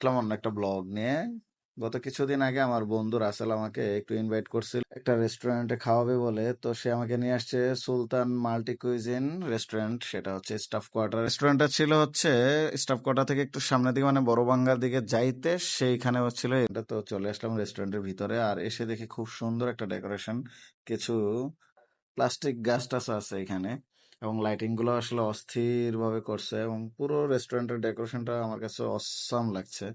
আসলাম অন্য একটা ব্লগ নিয়ে। গত কিছুদিন আগে আমার বন্ধু রাসেল আমাকে একটু ইনভাইট করছিল একটা রেস্টুরেন্টে খাওয়াবে বলে। তো সে আমাকে নিয়ে আসছে সুলতান মাল্টি কুইজিন রেস্টুরেন্ট সেটা হচ্ছে স্টাফ কোয়ার্টার রেস্টুরেন্টটা ছিল হচ্ছে স্টাফ কোয়ার্টার থেকে একটু সামনের দিকে মানে বড় বাঙ্গার দিকে যাইতে, সেইখানে হচ্ছিল এটা। তো চলে আসলাম রেস্টুরেন্টের ভিতরে আর এসে দেখি খুব সুন্দর একটা ডেকোরেশন কিছু প্লাস্টিক গাছ টাছ আছে এখানে। এবং লাইটিংগুলো আসলে অস্থির ভাবে করছে এবং পুরো রেস্টুরেন্টের ডেকোরেশনটা আমার কাছে অসাম লাগছে।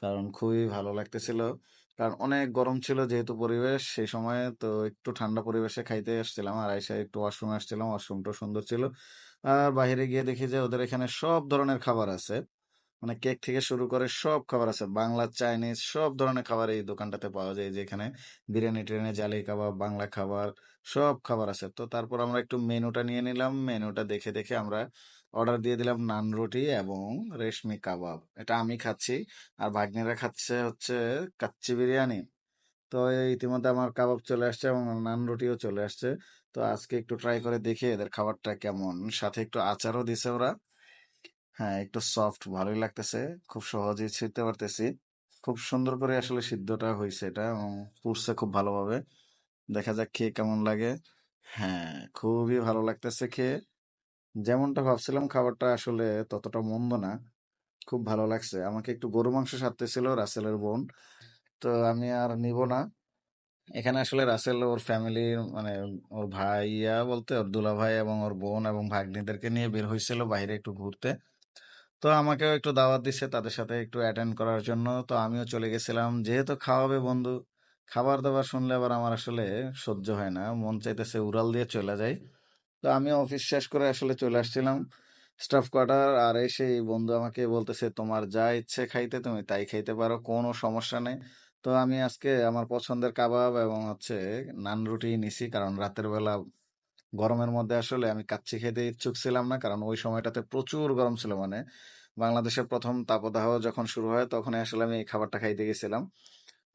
কারণ খুবই ভালো লাগতেছিল। কারণ অনেক গরম ছিল যেহেতু পরিবেশ, সেই সময় তো একটু ঠান্ডা পরিবেশে খাইতে আসছিলাম আর আইসা একটু ওয়াশরুমে আসছিলাম ওয়াশরুমটা সুন্দর ছিল। আর বাইরে গিয়ে দেখি যে ওদের এখানে সব ধরনের খাবার আছে। মানে কেক থেকে শুরু করে সব খাবার আছে। বাংলা, চাইনিজ সব ধরনের খাবার এই দোকানটাতে পাওয়া যায়, যেখানে বিরিয়ানি টিরিয়ানি, জালি কাবাব, বাংলা খাবার সব খাবার আছে। তো তারপর আমরা একটু মেনুটা নিয়ে নিলাম। মেনুটা দেখে দেখে আমরা অর্ডার দিয়ে দিলাম নান রুটি এবং রেশমি কাবাব। এটা আমি খাচ্ছি আর ভাগ্নিরা খাচ্ছে হচ্ছে কাচ্চি বিরিয়ানি। তো ইতিমধ্যে আমার কাবাব চলে আসছে এবং নান রুটিও চলে আসছে। তো আজকে একটু ট্রাই করে দেখি এদের খাবারটা কেমন। সাথে একটু আচারও দিছে ওরা। হ্যাঁ একটু সফট ভালোই লাগতেছে। খুব সহজেই ছিঁড়তে পারতেছি। খুব সুন্দর করে আসলে সিদ্ধটা হয়েছে এটা এবং পুড়ছে খুব ভালোভাবে। দেখা যাক খেয়ে কেমন লাগে। হ্যাঁ খুবই ভালো লাগতেছে খেয়ে। যেমনটা ভাবছিলাম খাবারটা আসলে ততটা মন্দ না। খুব ভালো লাগছে। আমাকে একটু গরু মাংস সারতেছিল রাসেলের বোন। তো আমি আর নিব না। এখানে আসলে রাসেল ওর ফ্যামিলির মানে ওর ভাইয়া বলতে ওর দুলা ভাই এবং ওর বোন এবং ভাগ্নিদেরকে নিয়ে বের হয়েছিল বাইরে একটু ঘুরতে। তো আমাকেও একটু দাওয়াত দিচ্ছে তাদের সাথে একটু অ্যাটেন্ড করার জন্য। তো আমিও চলে গেছিলাম। যেহেতু খাওয়াবে বন্ধু, খাবার দাবার শুনলে আবার আমার আসলে সহ্য হয় না। মন চাইতেছে উড়াল দিয়ে চলে যাই। তো আমি অফিস শেষ করে আসলে চলে আসছিলাম স্টাফ কোয়ার্টার আর এসে এই বন্ধু আমাকে বলতেছে, তোমার যা ইচ্ছে খাইতে তুমি তাই খাইতে পারো, কোনো সমস্যা নেই। তো আমি আজকে আমার পছন্দের কাবাব এবং হচ্ছে নান রুটি নিছি, কারণ রাতের বেলা গরমের মধ্যে আসলে আমি কাচ্চি খেতে ইচ্ছুক ছিলাম না। কারণ ওই সময়টাতে প্রচুর গরম ছিল মানে। বাংলাদেশের প্রথম তাপদাহ যখন শুরু হয়, তখনই আসলে আমি এই খাবারটা খাইতে গেছিলাম।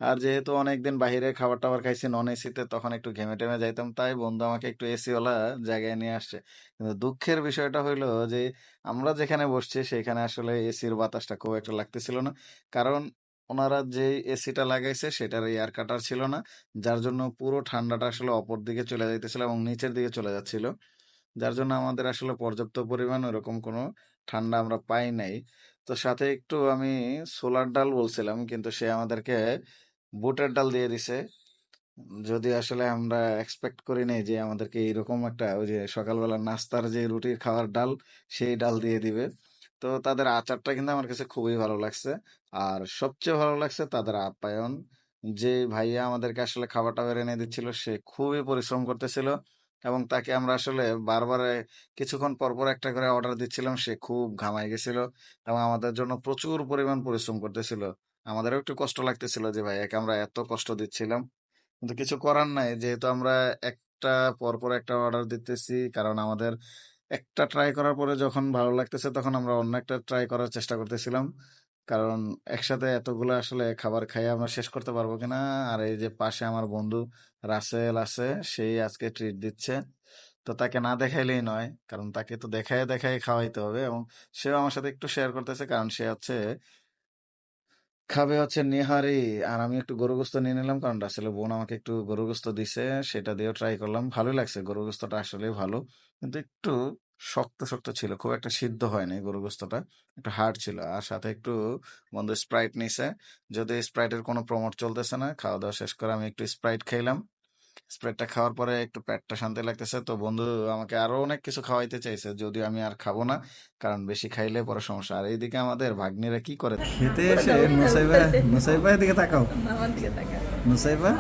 আর যেহেতু অনেকদিন বাইরে খাবার টাবার খাইছি নন এসিতে তখন একটু ঘেমে টেমে যাইতাম। তাই বন্ধু আমাকে একটু এসিওয়ালা জায়গায় নিয়ে আসছে। কিন্তু দুঃখের বিষয়টা হইল যে, আমরা যেখানে বসছি, সেখানে আসলে এসির বাতাসটা খুব একটা লাগতেছিল না। কারণ ওনারা যে এসিটা লাগাইছে সেটার এয়ার কাটার ছিল না, যার জন্য পুরো ঠান্ডাটা আসলে অপর দিকে চলে যাইতেছিল এবং নিচের দিকে চলে যাচ্ছিল। যার জন্য আমাদের আসলে পর্যাপ্ত পরিমাণ ওরকম কোনো ঠান্ডা আমরা পাই নাই। তো সাথে একটু আমি সোলার ডাল বলছিলাম, কিন্তু সে আমাদেরকে বুটের ডাল দিয়ে দিছে। যদি আসলে আমরা এক্সপেক্ট করি নাই যে আমাদেরকে এইরকম একটা ওই যে সকালবেলা নাস্তার যে রুটির খাওয়ার ডাল, সেই ডাল দিয়ে দিবে। তো তাদের আচারটা কিন্তু আমার কাছে খুবই ভালো লাগছে। আর সবচেয়ে ভালো লাগছে তাদের আপ্যায়ন। যে ভাইয়া আমাদেরকে আসলে খাবার টাবার এনে দিচ্ছিল, সে খুবই পরিশ্রম করতেছিল এবং তাকে আমরা আসলে বারবার কিছুক্ষণ পর পর একটা করে অর্ডার দিচ্ছিলাম, সে খুব ঘামাই গেছিল এবং আমাদের জন্য প্রচুর পরিমাণ পরিশ্রম করতেছিল। আমাদেরও একটু কষ্ট লাগতেছিল যে, ভাইয়াকে আমরা এত কষ্ট দিচ্ছিলাম। কিন্তু কিছু করার নাই। যেহেতু আমরা একটা পর পর একটা অর্ডার দিতেছি, কারণ আমাদের একটা ট্রাই করার পরে যখন ভালো লাগতেছে, তখন আমরা অন্য একটা ট্রাই করার চেষ্টা করতেছিলাম। কারণ একসাথে এতগুলো আসলে খাবার খাইয়ে আমরা শেষ করতে পারব কিনা? আর এই যে পাশে আমার বন্ধু রাসেল আছে, সেই আজকে ট্রিট দিচ্ছে। তো তাকে না দেখাইলেই নয়, কারণ তাকে তো দেখায় দেখায় খাওয়াইতে হবে এবং সেও আমার সাথে একটু শেয়ার করতেছে, কারণ সে হচ্ছে খাবে হচ্ছে নেহারি। আর আমি একটু গরু গোস্ত নিয়ে নিলাম, কারণ আসলে বোন আমাকে একটু গরু গোস্ত দিছে, সেটা দিয়েও ট্রাই করলাম। ভালোই লাগছে গরু গোস্তটা আসলে ভালো। কিন্তু একটু শক্ত শক্ত ছিল, খুব একটা সিদ্ধ হয়নি গরু গোস্তটা একটু হার্ড ছিল। আর সাথে একটু বন্ধু স্প্রাইট নিছে যদি স্প্রাইটের কোনো প্রমোট চলতেছে না, খাওয়া দাওয়া শেষ করে আমি একটু স্প্রাইট খাইলাম স্প্রাইটটা খাওয়ার পরে একটু পেটটা শান্তি লাগতেছে। তো বন্ধু আমাকে আরও অনেক কিছু খাওয়াইতে চাইছে যদিও আমি আর খাব না কারণ বেশি খাইলে পরে সমস্যা। আর এইদিকে আমাদের ভাগ্নিরা কি করে? খেতে এসে মুসাইবা মুসাইবা এদিকে তাকাও। আমার